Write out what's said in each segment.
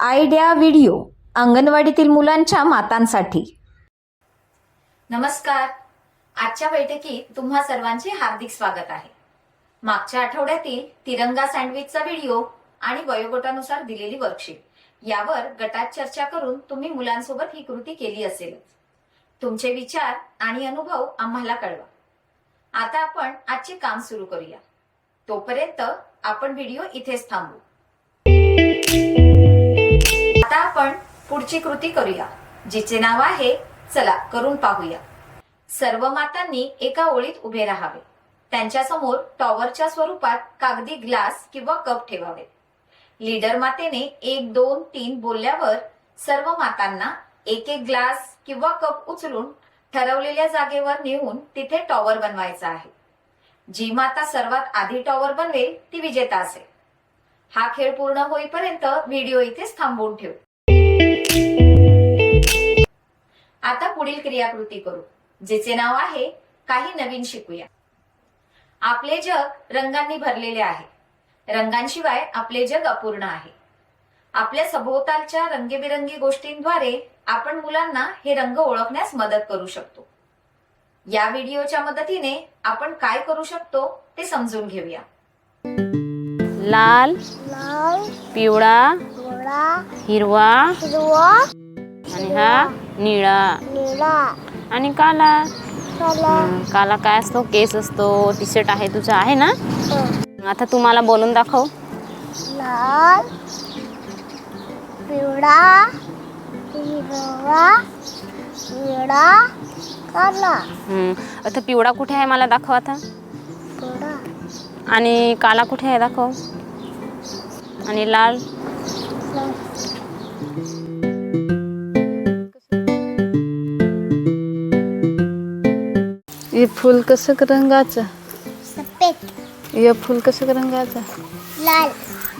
Idea video अंगणवाडीतील मुलांच्या मातांसाठी. नमस्कार. आजच्या बैठकीत तुम्हा सर्वांचे हार्दिक स्वागत आहे. मागच्या आठवड्यातील तिरंगा सँडविचचा व्हिडिओ आणि वयोगटानुसार दिलेली वर्कशीट यावर गटात चर्चा करून तुम्ही मुलांसोबत ही कृती केली असेलच तुमचे विचार आणि अनुभव आम्हाला कळवा. आता आपण आजचे काम सुरू करूया. तोपर्यंत आपण व्हिडिओ इथेच थांबू. आता आपण पुढची कृती करूया. जिचे नाव आहे चला करून पाहूया. सर्व मातांनी एका ओळीत उभे राहावे. त्यांच्यासमोर टॉवरच्या स्वरूपात कागदी ग्लास किंवा कप ठेवावे. लीडर मातेने एक दोन तीन बोलल्यावर सर्व मातांना एक एक ग्लास किंवा कप उचलून ठरवलेल्या जागेवर नेऊन तिथे टॉवर बनवायचा आहे. जी माता सर्वात आधी टॉवर बनवेल ती विजेता असेल. हा खेळ पूर्ण होईपर्यंत व्हिडिओ इथेच थांबवून ठेवू. आता पुढील क्रियाकृती करू जिचे नाव आहे काही नवीन शिकूया. आपले जग रंगांनी भरलेले आहे. रंगांशिवाय आपले जग अपूर्ण आहे. आपल्या सभोवतालच्या रंगीबिरंगी गोष्टींद्वारे आपण मुलांना हे रंग ओळखण्यास मदत करू शकतो. या व्हिडिओच्या मदतीने आपण काय करू शकतो ते समजून घेऊया. लाल लाल पिवळा हिरवा हिरवा आणि हा निळा. निळा. आणि काला. काला. हं, काला काय असतो? केस असतो. टी शर्ट आहे तुझं आहे ना? आता तुम्हाला बोलून दाखव. लाल पिवळा हिरवा निळा काला. हं, आता पिवळा कुठे आहे मला दाखव आता. आणि काला कुठे आहे दाखव. आणि लाल. हे फुल कसं रंगाचं? सफेद. हे फुल कसं रंगाचं? लाल.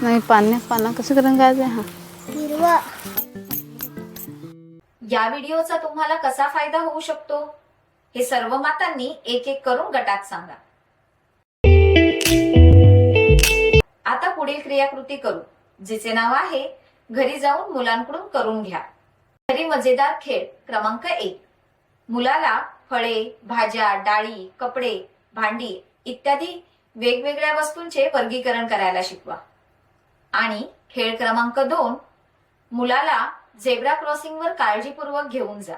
नाही पाण्या पाना कसं रंगाचं हा. हिरवा. या व्हिडिओचा तुम्हाला कसा फायदा होऊ शकतो? हे सर्व मातांनी एक एक करून गटात सांगा. आता पुढील क्रियाकृती करू जिचे नाव आहे घरी जाऊन मुलांकडून करून घ्या. घरी मजेदार खेळ क्रमांक एक. मुलाला फळे भाज्या डाळी कपडे भांडी इत्यादी वेगवेगळ्या वस्तूंचे वर्गीकरण करायला शिकवा. आणि खेळ क्रमांक दोन मुलाला झेब्रा क्रॉसिंगवर काळजीपूर्वक घेऊन जा.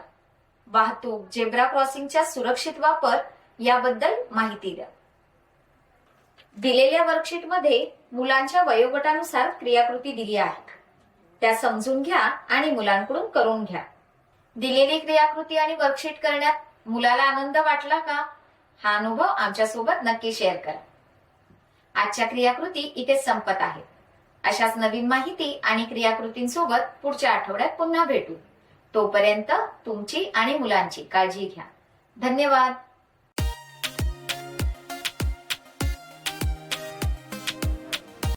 वाहतूक झेब्रा क्रॉसिंगचा सुरक्षित वापर याबद्दल माहिती द्या. दिलेल्या वर्कशीटमध्ये मुलांच्या वयोगटानुसार क्रियाकृती दिली आहे. त्या समजून घ्या आणि मुलांकडून करून घ्या. दिलेली क्रियाकृती आणि वर्कशीट करण्यात मुलाला आनंद वाटला का? हा अनुभव आमच्यासोबत नक्की शेअर करा. आजच्या क्रियाकृती इथे संपत आहेत अशाच नवीन माहिती आणि क्रियाकृतींसोबत पुढच्या आठवड्यात पुन्हा भेटू. तोपर्यंत तुमची आणि मुलांची काळजी घ्या. धन्यवाद.